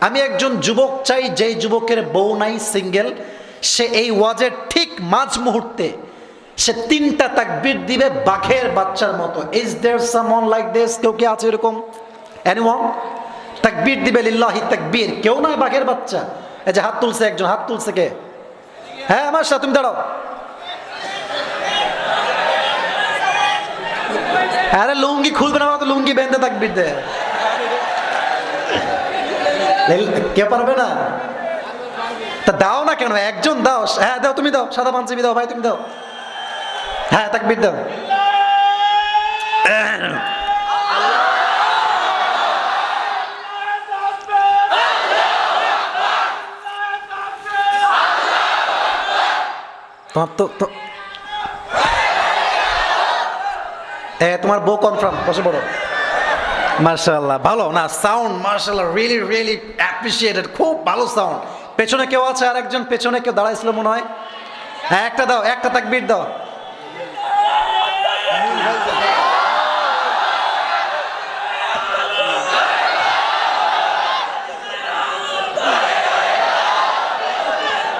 আমি একজন যুবক চাই, যেই যুবকের বউ নাই, সিঙ্গেল। সে এই ওয়াজের ঠিক মাঝ মুহূর্তে সে তিনটা তাকবীর দিবে বাঘের বাচ্চার মতো। ইজ দেয়ার সামন লাইক দিস কেউ কি আছে এরকম? এনিওয়ান তাকবীর দিবে লিল্লাহি তাকবীর। কেউ নয় বাঘের বাচ্চা। এই যে হাত তুলছে একজন, হাত তুলছে কে? হ্যাঁ আমার সাথে তুমি দাঁড়াও। আরে লুঙ্গি খুলবে না লুঙ্গি বেঁধে তাকবীর দে লেল- কে পারবে না? তা দাও না কেন? একজন দাও। হ্যাঁ দাও, তুমি দাও। সাদা পাঞ্জাবি দাও, ভাই, তুমি দাও। হ্যাঁ তাকবীর দাও। তোমার তো তোমার বউ কনফার্ম বসে পড়ো। মার্শাল্লাহ ভালো। না সাউন্ড মার্শাল্লাহ রিয়েলি রিয়েলি অ্যাপ্রিসিয়েটেড খুব ভালো সাউন্ড পেছনে কেউ আছে? আর একজন পেছনে কেউ দাঁড়াইছিল মনে হয়? হ্যাঁ একটা দাও, একটা তাকবীর দাও।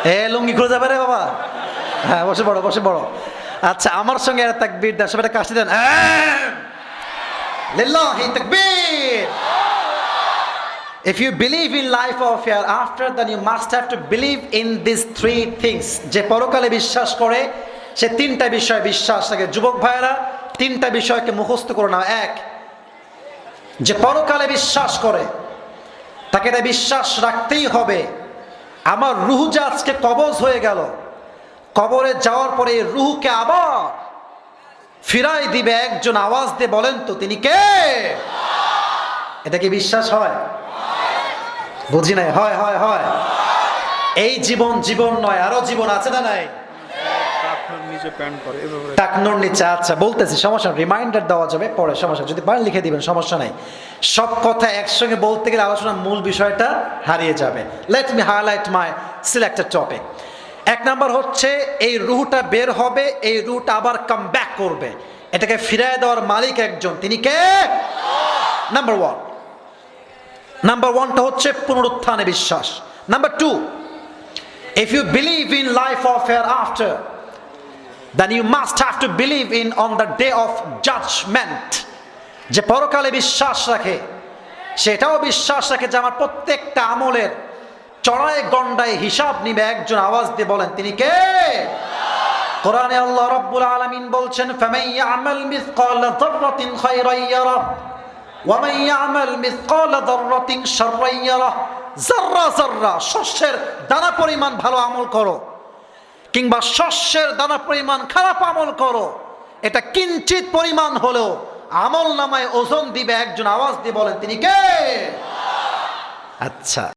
এ, লুঙ্গি খুলে যাবে রে বাবা। হ্যাঁ বসে পড়ো বসে পড়ো। আচ্ছা আমার সঙ্গে তাকবীর দাও, সবাই কাশি দেন। হ্যাঁ! লিল্লাহি তাকবীর If you believe in life of hereafter, then you must have to believe in these three things. যে পরকালে বিশ্বাস করে সে তিনটা বিষয়ে বিশ্বাস থাকে যুবক ভাইয়েরা তিনটা বিষয়কে মুখস্থ করে নাও। এক যে পরকালে বিশ্বাস করে তাকে এটা বিশ্বাস রাখতেই হবে। আমার রুহ যে আজকে কবজ হয়ে গেল কবরে যাওয়ার পরে রুহকে আবার ফিরাই দিবে একজন আওয়াজ দিয়ে বলেন তো তিনি কে? এটা কি বিশ্বাস হয়? বুঝি নাই? হয় হয় হয়। এই জীবন জীবন নয় আরও জীবন আছে না নাই? টাকনোর নিচে আচ্ছা বলতেছি সমস্যা রিমাইন্ডার দেওয়া যাবে পরে সমস্যা যদি পারেন লিখে দিবেন সমস্যা নাই। সব কথা একসঙ্গে বলতে গেলে আলোচনার মূল বিষয়টা হারিয়ে যাবে। Let me highlight my selected topic এক নাম্বার হচ্ছে, এই রুহটা বের হবে, এই রুহটা আবার কাম ব্যাক করবে। এটাকে ফিরায় দেওয়ার মালিক একজন। তিনি কে? নাম্বার ওয়ান নাম্বার ওয়ানটা হচ্ছে পুনরুত্থানে বিশ্বাস। Number two if you believe in life of hereafter then you must have to believe in on the day of judgement যে পরকালে বিশ্বাস রাখে, সেটাও বিশ্বাস রাখে যে আমার প্রত্যেকটা আমলের চড়াই গন্ডায় হিসাব নিবে, একজন আওয়াজ দিয়ে বলেন, তিনি কে? কোরআনে আল্লাহ রাব্বুল আলামিন বলছেন ফামান ইয়ামাল মিসকাল যাররাতিন খায়রান ইয়ারা, ওয়া মান ইয়ামাল মিসকাল যাররাতিন শাররান ইয়ারা। যাররা যাররা, শস্যের দানা পরিমাণ ভালো আমল করো, কিংবা শস্যের দানা পরিমাণ খারাপ আমল করো, এটা কিঞ্চিত পরিমাণ হলেও আমল নামায় ওজন দিবে, একজন আওয়াজ দিয়ে বলেন, তিনি কে? আচ্ছা।